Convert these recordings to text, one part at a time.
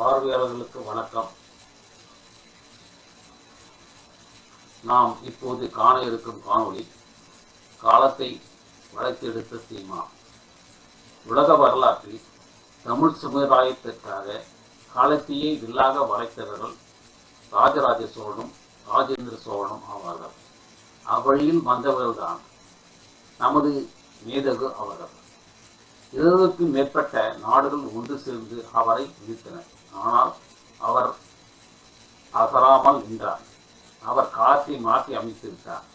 பார்வையாளர்களுக்கு வணக்கம். நாம் இப்போது காண இருக்கும் காணொளி காலத்தை வளர்த்தெடுத்த சீமா. உலக வரலாற்றில் தமிழ் சமுதாயத்திற்காக காலத்தையே வில்லாக வளைத்தவர்கள் ராஜராஜ சோழனும் ராஜேந்திர சோழனும் ஆவார்கள். அவ்வழியில் வந்தவர்கள்தான் நமது மேதகு அவர்கள். இருபதுக்கும் மேற்பட்ட நாடுகள் ஒன்று சேர்ந்து அவரை எதிர்த்தனர் ஆனால் அவர் அசராமல் நின்றார். அவர் காலத்தை மாற்றி அமைத்து விட்டார்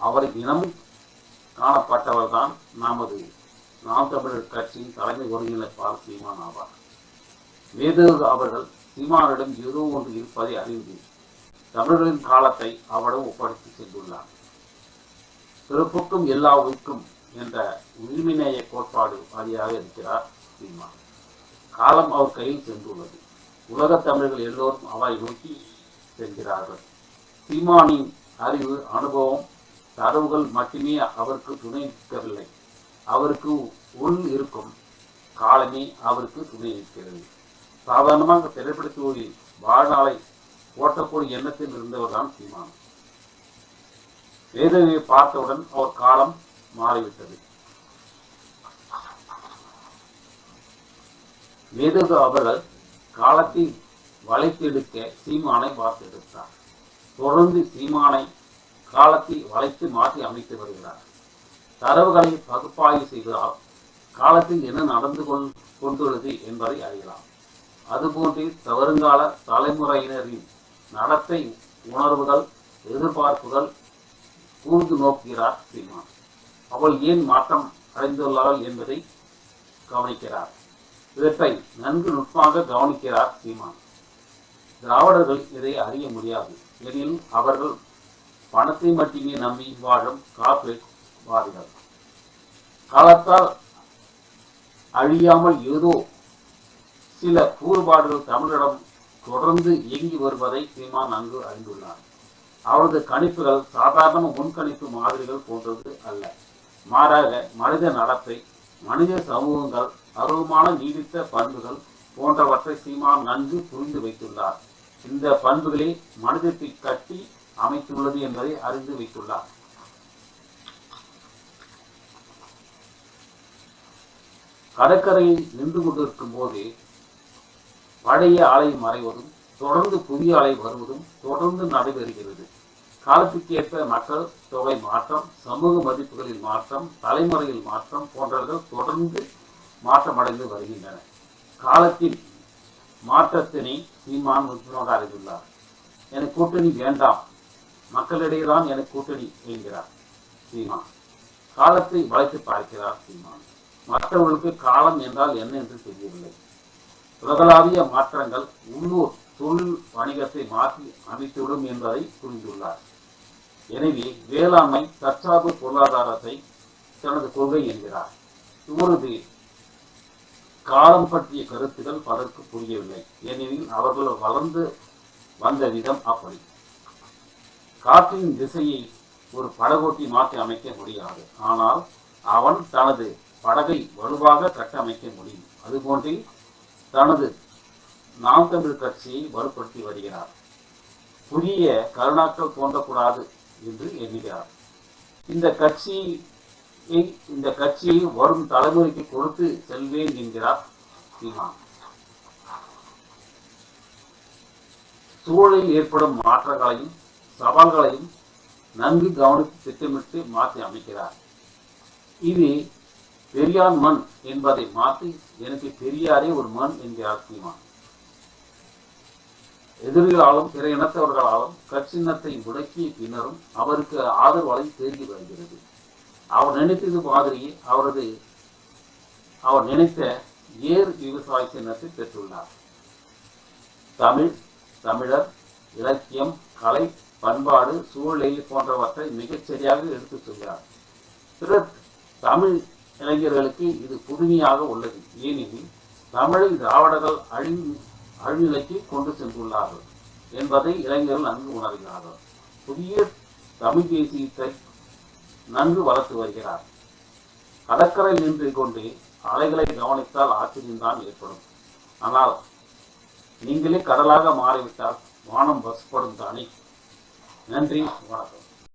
அவர் தினமும் காணப்பட்டவர்தான் நமது நாம் தமிழர் கட்சியின் தலைமை ஒருங்கிணைப்பாளர் சீமான் ஆவார். மேதகு அவர்கள் சீமானிடம் ஏதோ ஒன்று இருப்பதை அறிந்து தமிழர்களின் காலத்தை அவரிடம் ஒப்படைத்து சென்றுள்ளார். பிறப்புக்கும் எல்லா உயிர்க்கும் என்ற உரிமைநேய கோட்பாடு வாரியாக இருக்கிறார் சீமான். காலம் அவர் கையில் சென்றுள்ளது. உலகத் தமிழர்கள் எல்லோரும் அவரை நோக்கி செல்கிறார்கள். சீமானின் அறிவு அனுபவம் தரவுகள் மட்டுமே அவருக்கு துணை நிற்கவில்லை. அவருக்கு உள் இருக்கும் காலமே அவருக்கு துணை நிற்கிறது. சாதாரணமாக திரைப்படத்துவதில் வாழ்நாளை ஓட்டக்கூடிய எண்ணத்தில் இருந்தவர்தான் சீமான். வேதனையை பார்த்தவுடன் அவர் காலம் மாறிவிட்டது. மேதகு அவர்கள் காலத்தை வளைத்தெடுக்க சீமானை பார்த்தெடுத்தார் தொடர்ந்து சீமானை காலத்தை வளைத்து மாற்றி அமைத்து வருகிறார். தரவுகளை பகுப்பாய்வு செய்தால் காலத்தில் என்ன நடந்து கொள் கொண்டுள்ளது என்பதை அறியலாம். அதுபோன்று வருங்கால தலைமுறையினரின் நடத்தை உணர்வுகள் எதிர்பார்ப்புகள் கூர்ந்து நோக்குகிறார் சீமான். அவள் ஏன் மாற்றம் அடைந்துள்ளார்கள் என்பதை கவனிக்கிறார். இவற்றை நன்கு நுட்பமாக கவனிக்கிறார் சீமான். திராவிடர்கள் இதை அறிய முடியாது. எனில் அவர்கள் பணத்தை மட்டுமே நம்பி வாழும் கார்ப்பரேட் வாதிகள். காலத்தால் அழியாமல் ஏதோ சில கூறுபாடுகள் தமிழரிடம் தொடர்ந்து இயங்கி வருவதை சீமான் நன்கு அறிந்துள்ளார். அவரது கணிப்புகள் சாதாரண முன்கணிப்பு மாதிரிகள் போன்றது அல்ல. மாறாக மனித நடத்தை மனித சமூகங்கள் அருவமான நீடித்த பண்புகள் போன்றவற்றை சீமான் நன்கு புரிந்து வைத்துள்ளார். இந்த பண்புகளே மனிதத்தை கட்டி அமைத்துள்ளது என்பதை அறிந்து வைத்துள்ளார். கடற்கரையில் நின்று கொண்டிருக்கும் போது பழைய அலை மறைவதும் தொடர்ந்து புதிய அலை வருவதும் தொடர்ந்து நடைபெறுகிறது. காலத்துக்கேற்ப மக்கள் தொகை மாற்றம் சமூக மதிப்புகளில் மாற்றம் தலைமுறையில் மாற்றம் போன்றவர்கள் தொடர்ந்து மாற்றமடைந்து வருகின்றன காலத்தின் மாற்றத்தினை சீமான் நுட்பமாக அறிந்துள்ளார். எனக்கு கூட்டணி வேண்டாம். மக்களிடையே தான் எனக்கு கூட்டணி என்கிறார் சீமான். காலத்தை வளைத்து பார்க்கிறார் சீமான். மற்றவர்களுக்கு காலம் என்றால் என்ன என்று தெரியவில்லை. உலகளாவிய மாற்றங்கள் உள்ளூர் தொழில் வணிகத்தை மாற்றி அமைத்துவிடும் என்பதை புரிந்துள்ளார். எனவே வேளாண்மை தற்சார்பு பொருளாதாரத்தை தனது கொள்கை என்கிறார். இவரது காலம் பற்றிய கருத்துகள் பலருக்கு புரியவில்லை. ஏனெனில் அவர்கள் வளர்ந்து வந்த விதம் அப்படி. காற்றின் திசையை ஒரு படகோட்டி மாற்றி அமைக்க முடியாது. ஆனால் அவன் தனது படகை வலுவாக கட்டமைக்க முடியும். அதுபோன்றே தனது நாம் தமிழ் கட்சியை வலுப்படுத்தி வருகிறார். புதிய கருணாக்கள் தோன்றக்கூடாது. என்று எண்ணுகிறார். இந்த கட்சியை இந்த கட்சியை வரும் தலைமுறைக்கு கொடுத்து செல்வேன் என்கிறார் சீமான். சூழலில் ஏற்படும் மாற்றங்களையும் சவால்களையும் நன்கு கவனித்து திட்டமிட்டு மாற்றி அமைக்கிறார். இது பெரியார் மண் என்பதை மாற்றி எனக்கு பெரியாரே ஒரு மண் என்கிறார் சீமான். எதிரிகளாலும் பிற இனத்தவர்களாலும் கட்சினத்தை முடக்கிய பின்னரும் அவருக்கு ஆதரவாளை தேடி வருகிறது. அவர் நினைத்தது மாதிரியே அவரது அவர் நினைத்த ஏர் விவசாய சின்னத்தை பெற்றுள்ளார். தமிழ் தமிழர் இலக்கியம் கலை பண்பாடு சூழ்நிலை போன்றவற்றை மிகச்சரியாக எடுத்து எடுத்துச் சொல்கிறார். பிற தமிழ் இளைஞர்களுக்கு இது புதுமையாக உள்ளது. ஏனெனில் தமிழில் திராவிடர்கள் அழிந்து அழிநிலைக்கு கொண்டு சென்றுள்ளார்கள் என்பதை இளைஞர்கள் நன்கு உணர்கிறார்கள். புதிய தமிழ் தேசியத்தை நன்கு வளர்த்து வருகிறார். கடற்கரை நின்று கொண்டு அலைகளை கவனித்தால் ஆச்சரியம்தான் ஏற்படும். ஆனால் நீங்களே கடலாக மாறிவிட்டால் வானம் வசப்படும் தானே. நன்றி வணக்கம்.